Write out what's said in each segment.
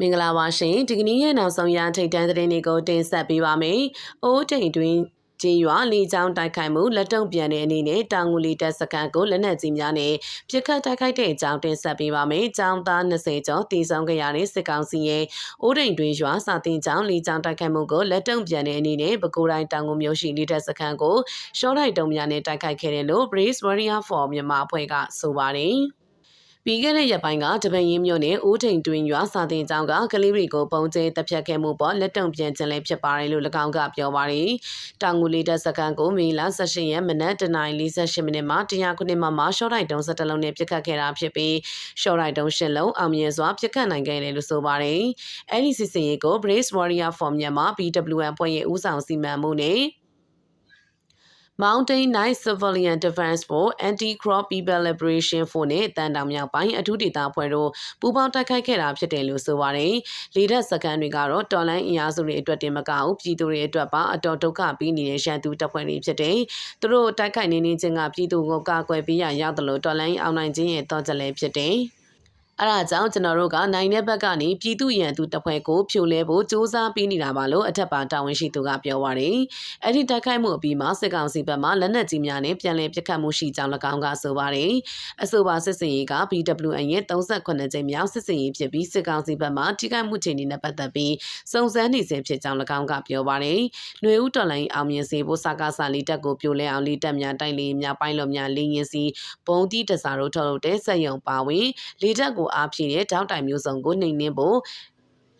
မင်္ဂလာပါရှင်ဒီကနေ့ရဲ့နောက်ဆုံးရထိတ်တန်းသတင်းတွေကိုတင်ဆက်ပေးပါမယ်။အိုးတိန်တွင်ကျေးရွာလေကြောင်းတိုက်ခိုက်မှုလက်တုံ့ပြန်တဲ့အနေနဲ့တောင်ငူလီတပ်စခန်းကိုလက်နက်ကြီးများနဲ့ပြစ်ခတ်တိုက်ခိုက်တဲ့အကြောင်းတင်ဆက်ပေးပါမယ်။ကျောင်းသား20ကျော်တည်ဆောင်ကြရတဲ့စစ်ကောင်စီရဲ့အိုးတိန်တွင်ရွာစာတင်ကျောင်းလေကြောင်းတိုက်ခိုက်မှုကိုလက်တုံ့ပြန်တဲ့အနေနဲ့ပဲခူးတိုင်းတောင်ငူမြို့ရှိလေတပ်စခန်းကိုရှော့တိုက်တုံများနဲ့တိုက်ခိုက်ခဲ့တယ်လို့ Brace Warrior for မြန်မာအဖွဲ့ကဆိုပါတယ်။ ပြီးခဲ့တဲ့ရက်ပိုင်းကတပင်ရင်းမြို့နယ်ဦးထိန်တွင်ရွာစာတင်ကျောင်းကကလေးတွေကိုပုံကျဲတပ်ဖြတ်ခဲ့မှုပေါ်လက်တုံပြန်ခြင်းလည်းဖြစ်ပါတယ်လို့၎င်းကပြောပါတယ်။တောင်ငူလေးတပ်စခန်းကိုမေလ18ရက်မနက်09:48မိနစ်မှာတရားခုနှစ်မှာမရှော့တိုက်တုံး17လုံးနဲ့ပြစ်ခတ်ခဲ့တာဖြစ်ပြီးရှော့တိုက်တုံး10လုံးအောင်မြင်စွာပြစ်ခတ်နိုင်ခဲ့တယ်လို့ဆိုပါတယ်။အဲဒီစစ်စင်ရေးကို Brace Warrior for Myanmar BWN ဖွဲ့ရဲ့ဦးဆောင်စီမံမှုနဲ့ Mountain Night Civilian Defense Force Anti-Crop People Liberation Force နဲ့တန်တောင်မြောက်ပိုင်းအထူးဒေသဖွဲ့တို့ပူးပေါင်းတိုက်ခိုက်ခဲ့တာဖြစ်တယ်လို့ဆိုပါတယ်။လေတပ်စကန်တွေကတော့တော်လိုင်းအင်အားစုတွေအတွက်တင်မကဘူးပြည်သူတွေအတွက်ပါအတော်ဒုက္ခပြီးနေတဲ့ရန်သူတပ်ဖွဲ့တွေဖြစ်တယ်။သူတို့တိုက်ခိုက်နေနေခြင်းကပြည်သူကိုကာကွယ်ပေးရရောက်တယ်လို့တော်လိုင်းအောင်နိုင်ခြင်းရဲ့တော်ကြလည်းဖြစ်တယ်။ အဲဒါကြောင့်ကျွန်တော်တို့ကနိုင်တဲ့ဘက်ကနေပြည်သူရန်သူတပ်ဖွဲ့ကိုဖြိုလဲဖို့စ조사ပေးနေတာပါလို့အထက်ပါတာဝန်ရှိသူကပြောပါတယ်။အဲ့ဒီတိုက်ခိုက်မှုအပြီးမှာစစ်ကောင်စီဘက်မှလက်နက်ကြီးများနဲ့ပြန်လည်ပစ်ခတ်မှုရှိကြောင်း၎င်းကဆိုပါတယ်။အဆိုပါစစ်စင်ရေးက BWN ရဲ့38ကြိမ်မြောက်စစ်စင်ရေးဖြစ်ပြီးစစ်ကောင်စီဘက်မှထိခိုက်မှုခြေအနေနဲ့ပတ်သက်ပြီးစုံစမ်းနေစဉ်ဖြစ်ကြောင်း၎င်းကပြောပါတယ်။ຫນွေဦးတော်လိုင်းအောင်မြင်စေဖို့စကားစာလေးတက်ကိုပြိုလဲအောင်လေးတက်များတိုက်လေးများပိုင်းလို့များလေးရင်စီပုံတီးတစားတို့ထုတ်လုပ်တဲ့စက်ရုံပါဝင်လေးတက်ကို အားဖြည့်တဲ့တောက်တိုင်မျိုးစုံကိုနှိမ်နင်းဖို့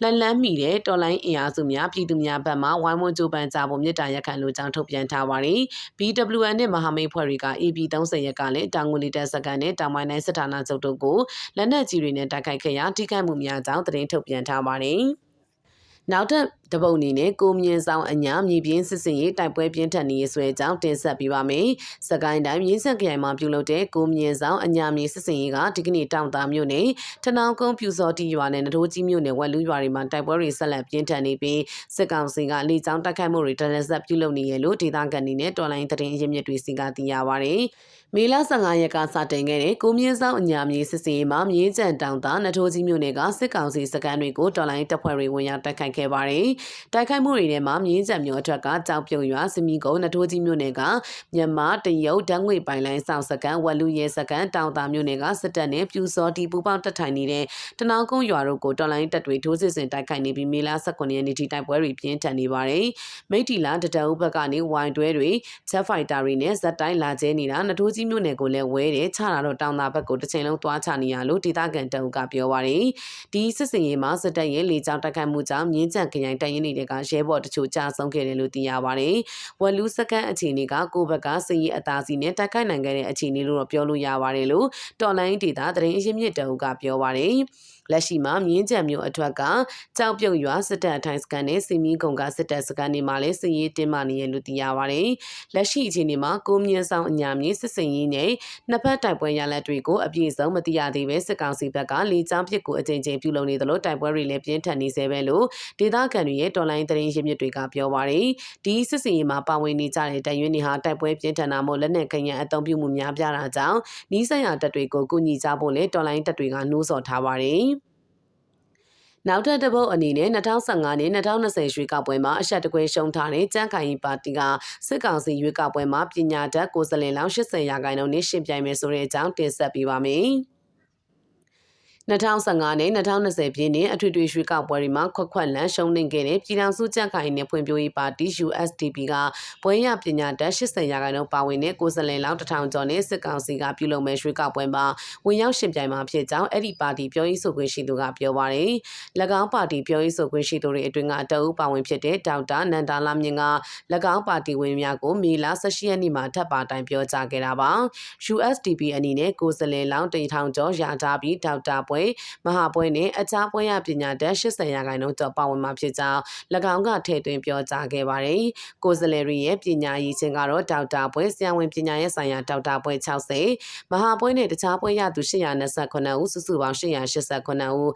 လန်လန်းမိတဲ့တော်လိုင်းအင်အားစုများပြည်သူများဘက်မှဝိုင်းဝန်းကြိုးပမ်းကြဖို့မြစ်တာရက်ခံလိုကြောင်းထုတ်ပြန်ထားပါတယ်။ BWN နဲ့မဟာမိတ်ဖွဲ့တွေက AB 30ရက်ကလည်းတောင်ငူလီတက်စကန်နဲ့တောင်ပိုင်းတိုင်းစစ်ဌာနချုပ်တို့ကိုလက်နက်ကြီးတွေနဲ့တိုက်ခိုက်ခဲ့ရာထိခိုက်မှုများကြောင်းသတင်းထုတ်ပြန်ထားပါတယ်။ နောက်ထပ်တပုတ်အနေနဲ့ကိုမြင့်ဆောင်အညာမြေပြင်းစစ်စင်ရေးတိုက်ပွဲပြင်းထန်နေဆွဲကြောင်းတင်ဆက်ပေးပါမယ်။စကိုင်းတိုင်းမြင်းဆက်ခရိုင်မှာပြုလုပ်တဲ့ကိုမြင့်ဆောင်အညာမြေစစ်စင်ရေးကဒီကနေ့တောင်သားမြို့နယ်ထနောင်းကုန်းပြူစော်တီရွာနဲ့နထိုးကြီးမြို့နယ်ဝက်လူးရွာတွေမှာတိုက်ပွဲတွေဆက်လက်ပြင်းထန်နေပြီးစစ်ကောင်စီကလေကြောင်းတိုက်ခိုက်မှုတွေတလက်ဆက်ပြုလုပ်နေရလို့ဒေသခံတွေနဲ့တော်လိုင်းသတင်းအရင်းမြစ်တွေစီကသိရပါဗျ။ မေလ15ရက်ကစတင်ခဲ့တဲ့ကိုမြင့်ဆောင်အညာမြေစစ်စင်ရေးမှာမြင်းကြံတောင်သားနထိုးကြီးမြို့နယ်ကစစ်ကောင်စီစခန်းတွေကိုတော်လိုင်းတပ်ဖွဲ့တွေဝင်ရောက်တိုက်ခိုက်ခဲ့ပါတယ်။တိုက်ခိုက်မှုတွေထဲမှာမြင်းကြံမြို့အထက်ကကြောက်ပြုံရွာစမီကုန်းနထိုးကြီးမြို့နယ်ကမြန်မာတရုတ်ဓာတ်ငွေပိုင်လိုင်းဆောင်စကန်ဝက်လူရဲစကန်တောင်တာမြို့နယ်ကစစ်တပ်နဲ့ပြူစောတီပူပေါင်းတက်ထိုင်နေတဲ့တနောင်ကုန်းရွာတို့ကိုတော်လိုင်းတပ်တွေထိုးစစ်ဆင်တိုက်ခိုက်နေပြီးမေလ19ရက်နေ့ထိတိုက်ပွဲတွေပြင်းထန်နေပါတယ်။မိတ်တီလာတတအုပ်ဘက်ကနေဝိုင်တွဲတွေချက်ဖိုက်တာတွေနဲ့ဇက်တိုင်းလာကျဲနေတာနထိုးကြီးမြို့နယ်ကိုလည်းဝဲတယ်ချတာတော့တောင်တာဘက်ကိုတစ်ချိန်လုံးသွားချနေရလို့ဒေသခံတအုပ်ကပြောပါတယ်။ဒီစစ်စင်ရေးမှာစစ်တပ်ရဲ့လေကြောင်းတိုက်ခိုက်မှုကြောင့်မြင်းကြံခရိုင်တိုင်ရင်တွေကရဲဘော်တချို့ကြာဆုံးခဲ့တယ်လို့သိရပါတယ်။ဝက်လူစကန်အခြေအနေကကိုဘက်ကစည်ရီအသားစီနဲ့တိုက်ခိုက်နိုင်ခဲ့တဲ့အခြေအနေလို့တော့ပြောလို့ရပါတယ်လို့တော်လိုင်းဒေတာသတင်းအရင်းမြစ်တအုပ်ကပြောပါတယ်။လက်ရှိမှာမြင်းကြံမျိုးအထွက်ကကြောက်ပြုတ်ရွာစစ်တပ်အထိုင်စကန်နဲ့စီမီကုံကစစ်တပ်စကန်တွေမှာလည်းစစ်ရေးတင်းမာနေရလို့သိရပါတယ်။လက်ရှိအခြေအနေမှာကိုမြင့်ဆောင်အညာမြေစစ်စင်ရေးနဲ့နှစ်ဖက်တိုက်ပွဲရလဒ်တွေကိုအပြည့်စုံမသိရသေးပဲစစ်ကောင်စီဘက်ကလေကြောင်းပစ်ကိုအကြိမ်ကြိမ်ပြုလုပ်နေသလိုတိုက်ပွဲတွေလည်းပြင်းထန်နေစေပဲလို့ဒေသခံတွေရဲ့တော်လိုင်းသတင်းရင်းမြစ်တွေကပြောပါတယ်။ဒီစစ်စင်ရေးမှာပါဝင်နေကြတဲ့တရွင်းတွေဟာတိုက်ပွဲပြင်းထန်တာမို့လက်နက်ခရံအုံပြုမှုများပြားတာကြောင့်နီးစပ်ရာတပ်တွေကိုကူညီကြဖို့လည်းတော်လိုင်းတပ်တွေကနှိုးဆော်ထားပါတယ်။ နောက်ထပ်တစ်ပုတ်အနေနဲ့2015နဲ့2020ရွေးကောက်ပွဲမှာအဆက်တကွဲရှုံးထားတဲ့ကြံ့ခိုင်ပါတီကစစ်ကောင်စီရွေးကောက်ပွဲမှာပညာတတ်ကိုယ်စားလှယ်လောင်း80ရာခိုင်နှုန်းနဲ့ရှင်ပြိုင်မယ်ဆိုတဲ့အကြောင်းတင်ဆက်ပေးပါမယ်။ 2015နဲ့2020ပြည့်နှစ်အထွေထွေရွေးကောက်ပွဲတွေမှာခွက်ခွက်လန်းရှုံးနိမ့်ခဲ့တဲ့ပြည်ထောင်စုကြံ့ခိုင်နဲ့ဖွံ့ဖြိုးရေးပါတီ USDP ကပွဲရပညာတတ်80ရာခိုင်နှုန်းပါဝင်တဲ့ကိုယ်စားလှယ်လောင်း1000ကျော်နဲ့စစ်ကောင်စီကပြုလုပ်မဲ့ရွေးကောက်ပွဲမှာဝင်ရောက်ရှင်ပြိုင်မှာဖြစ်ကြောင်းအဲ့ဒီပါတီပြောရေးဆိုခွင့်ရှိသူကပြောပါတယ်။၎င်းပါတီပြောရေးဆိုခွင့်ရှိသူတွေအတွင်းကတအုပ်ပါဝင်ဖြစ်တဲ့ဒေါက်တာနန္ဒာလာမြင့်က၎င်းပါတီဝင်များကိုမေလ18ရက်နေ့မှာထပ်ပါတိုင်ပြောကြားခဲ့တာပါ။ USDP အနေနဲ့ကိုယ်စားလှယ်လောင်း1000ကျော်ရထားပြီးဒေါက်တာပွဲမဟာပွဲနဲ့အခြားပွဲရပညာတတ်80ရာခိုင်နှုန်းကျော်ပါဝင်မှာဖြစ်ကြောင်း၎င်းကထည့်သွင်းပြောကြားခဲ့ပါတယ်။ကိုယ်စားလှယ်တွေရဲ့ပညာရည်ချင်းကတော့ဒေါက်တာပွဲဆရာဝန်ပညာရေးဆိုင်ရာဒေါက်တာပွဲ60မဟာပွဲနဲ့တခြားပွဲရသူ829ဦးစုစုပေါင်း889ဦး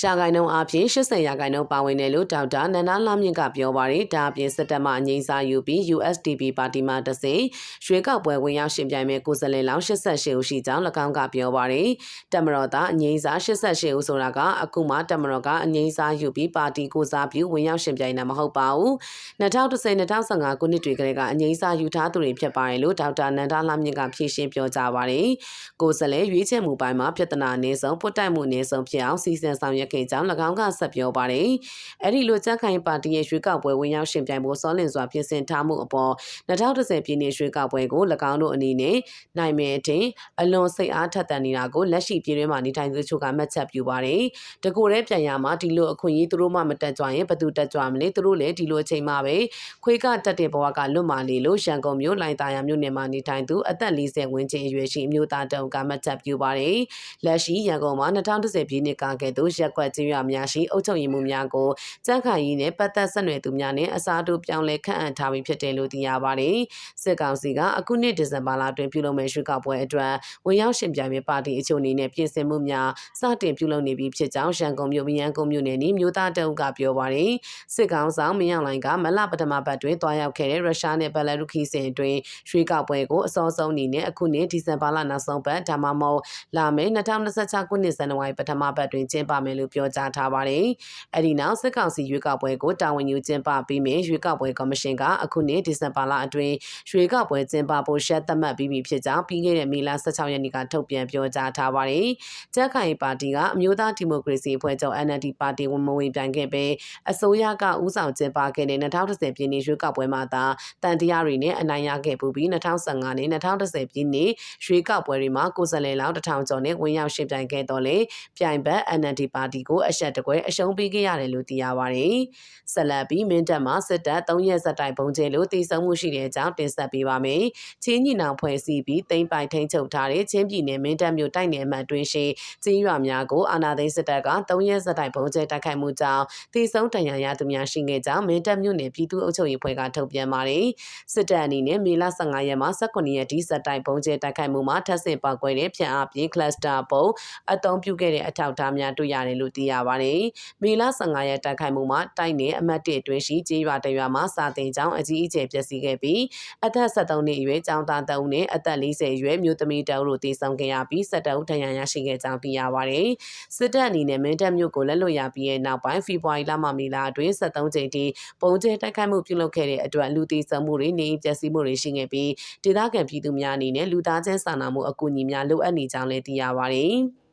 ရှာကိုင်နှုန်းအပြင်80ရာခိုင်နှုန်းပါဝင်တယ်လို့ဒေါက်တာနန္ဒလှမြင့်ကပြောပါတယ်။ဒါအပြင်စစ်တပ်မှအငိမ့်စားယူပြီး USDP ပါတီမှတဆင်ရွေးကောက်ပွဲဝင်ရောက်ရှင်ပြိုင်မဲ့ကိုယ်စားလှယ်လောင်း88ဦးရှိကြောင်း၎င်းကပြောပါတယ်။တမတော်သားအငိမ့်စား88ဦးဆိုတာကအခုမှတမတော်ကအငိမ့်စားယူပြီးပါတီကိုစားပြုဝင်ရောက်ရှင်ပြိုင်တာမဟုတ်ပါဘူး။2010-2015ခုနှစ်တွေကလေးကအငိမ့်စားယူထားသူတွေဖြစ်ပါတယ်လို့ဒေါက်တာနန္ဒလှမြင့်ကဖြေရှင်းပြောကြားပါတယ်။ကိုယ်စားလှယ်ရွေးချယ်မှုပိုင်းမှာပြဿနာအနည်းဆုံးပွတ်တိုက်မှုအနည်းဆုံးဖြစ်အောင်စီစဉ်ဆောင်ရွက်ခဲ့ကြောင်း၎င်းကဆက်ပြောပါတယ်။အဲ့ဒီလိုကြက်ခိုင်ပါတီရဲ့ရွေးကောက်ပွဲဝင်ရောက်ရှင်ပြိုင်ဖို့စောလင်စွာပြင်ဆင်ထားမှုအပေါ်2010ပြည်နယ်ရွေးကောက်ပွဲကို၎င်းတို့အနေနဲ့နိုင်မယ်အထင်အလွန်စိတ်အားထက်သန်နေတာကိုလက်ရှိပြည်တွင်းမှာနေထိုင်သူတို့ကမှတ်ချက်ပြုပါတယ်။တကူရဲပြန်ရမှာဒီလိုအခွင့်အရေးသူတို့မှမတက်ကြွရင်ဘယ်သူတက်ကြွမလဲသူတို့လည်းဒီလိုအချိန်မှပဲခွေးကတက်တဲ့ဘဝကလွတ်မာလေလို့ရန်ကုန်မြို့လိုင်တာယာမြို့နယ်မှာနေထိုင်သူအသက်40ဝန်းကျင်အရွယ်ရှိအမျိုးသားတုံကမှတ်ချက်ပြုပါတယ်။လက်ရှိရန်ကုန်မှာ2010ပြည်နှစ်ကကဲ့သို့ရက်ကွက်ချင်းရွာများရှိအုပ်ချုပ်ရေးမှုများကိုကြက်ခိုင်ရေးနဲ့ပတ်သက်ဆက်နွယ်သူများနဲ့အစားထိုးပြောင်းလဲခန့်အပ်ထားပြီးဖြစ်တယ်လို့သိရပါတယ်။စစ်ကောင်စီကအခုနှစ်ဒီဇင်ဘာလတွင်ပြုလုပ်မယ့်ရွေးကောက်ပွဲအတွက်ဝင်ရောက်ရှင်ပြိုင်မဲ့ပါတီအချို့အနေနဲ့ပြင်ဆင်မှုများစတင်ပြုလုပ်နေပြီဖြစ်ကြောင်းရန်ကုန်မြို့မြန်ကုန်မြို့နယ်နီမြို့သားတအုပ်ကပြောပါတယ်။စစ်ကောင်ဆောင်မင်းအောင်လိုင်ကမလပထမပတ်တွင်တွားရောက်ခဲ့တဲ့ရုရှားနဲ့ဘယ်လာရုခီစင်အတွင်းရွှေကောက်ပွဲကိုအစောဆုံးအနေနဲ့အခုနှစ်ဒီဇင်ဘာလနောက်ဆုံးပတ်ဒါမှမဟုတ်လာမယ့်2026ခုနှစ်ဇန်နဝါရီပထမပတ်တွင်ကျင်းပမယ်လို့ပြောကြားထားပါတယ်။အဲဒီနောက်စစ်ကောင်စီရွေးကောက်ပွဲကိုတာဝန်ယူကျင်းပပြီးမြင်ရွေးကောက်ပွဲကော်မရှင်ကအခုနှစ်ဒီဇင်ဘာလအတွင်းရွေးကောက်ပွဲကျင်းပဖို့ရှက်သတ်မှတ်ပြီးပြီဖြစ်ကြောင်းပြီးခဲ့တဲ့မေလ16ရက်နေ့ကထုတ်ပြန်ပြောကြားထားပါတယ်။ကြက်ခိုင်ပါတီကအမျိုးသားဒီမိုကရေစီအဖွဲ့ချုပ် NLD ပါတီဝင်မဝင်ပြိုင်ခဲ့ပြီးအစိုးရကဦးဆောင်ကျင်းပခဲ့တဲ့2010ပြည်နှစ်ရွေးကောက်ပွဲမှာသာတန်တရားတွေနဲ့အနိုင်ရခဲ့ပူပြီး2015နဲ့2010ပြည်နှစ်ရွေးကောက်ပွဲတွေမှာကိုယ်စားလှယ်လောင်းတထောင်ကျော်နဲ့ဝင်ရောက်ရှင်ပြိုင်ခဲ့တော့လေပြိုင်ဘက် NLD ပါတီကိုအဆက်တကွဲအရှုံးပေးခဲ့ရတယ်လို့သိရပါတယ်။ဆက်လက်ပြီးမင်းတပ်မှာစစ်တပ်3ရက်ဆက်တိုက်ပုံကျဲလို့တည်ဆုံမှုရှိတဲ့အကြောင်းတင်ဆက်ပေးပါမယ်။ချင်းညီနောင်ဖွဲ့စည်းပြီးတိမ့်ပိုင်ထိန်ချုပ်ထားတဲ့ချင်းပြည်နယ်မင်းတပ်မြို့တိုက်နယ်အမှတ်တွင်ရှိကြေးရွာများကိုအာဏာသိမ်းစစ်တပ်က3ရက်ဆက်တိုက်ပုံကျဲတိုက်ခိုက်မှုကြောင့်တည်ဆုံတန်ရာရသူများရှိခဲ့ကြောင်းမင်းတပ်မြို့နယ်ပြည်သူ့အုပ်ချုပ်ရေးဖွဲ့ကထုတ်ပြန်ပါတယ်။စစ်တပ်အနေနဲ့မေလ15ရက်မှာ18ရက်ဒီဆက်တိုက်ပုံကျဲတိုက်ခိုက်မှုမှာထပ်ဆင့်ပောက်ကွဲတဲ့ပြန်အားဖြင့် cluster ပုံအသုံးပြုခဲ့တဲ့အထောက်အထားများတွေ့ရတယ်လို့သိရပါတယ်။မေလ15ရက်တိုက်ခိုက်မှုမှာတိုက်နယ်အမှတ်1အတွင်းရှိကြေးရွာတရွာမှာစာတင်ကျောင်းအကြီးအကျယ်ပျက်စီးခဲ့ပြီးအသက်73နှစ်အရွယ်ကျောင်းသားတအုပ်နဲ့အသက်40အရွယ်မျိုးသမီးတအုပ်တို့တည်ဆောင်ခဲ့ရပြီးစစ်တအုပ်ထဏ်ရာရရှိခဲ့ကြောင်းသိရပါတယ်။စစ်တပ်အနေနဲ့မင်းတပ်မြို့ကိုလက်လွတ်ရပြီးတဲ့နောက်ပိုင်းဖေဖော်ဝါရီလမှမေလအတွင်း73ကြိမ်ထိပုံကျဲတိုက်ခိုက်မှုပြုလုပ်ခဲ့တဲ့အတွက်လူတည်ဆုံမှုတွေနေပျက်စီးမှုတွေရှိခဲ့ပြီးဒေသခံပြည်သူများအနေနဲ့လူသားချင်းစာနာမှုအကူအညီများလိုအပ်နေကြောင်းလည်းသိရပါတယ်။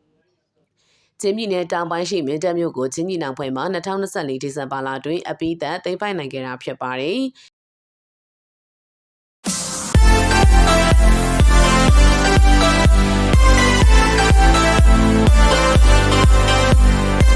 ချင်းပြည်နယ်တောင်ပိုင်းရှိမင်းတပ်မြို့ကိုချင်းပြည်နယ်ဖွဲ့မှ2024ဒီဇင်ဘာလတွင်အပိသက်သိမ်းပိုက်နိုင်ခဲ့တာဖြစ်ပါတယ်။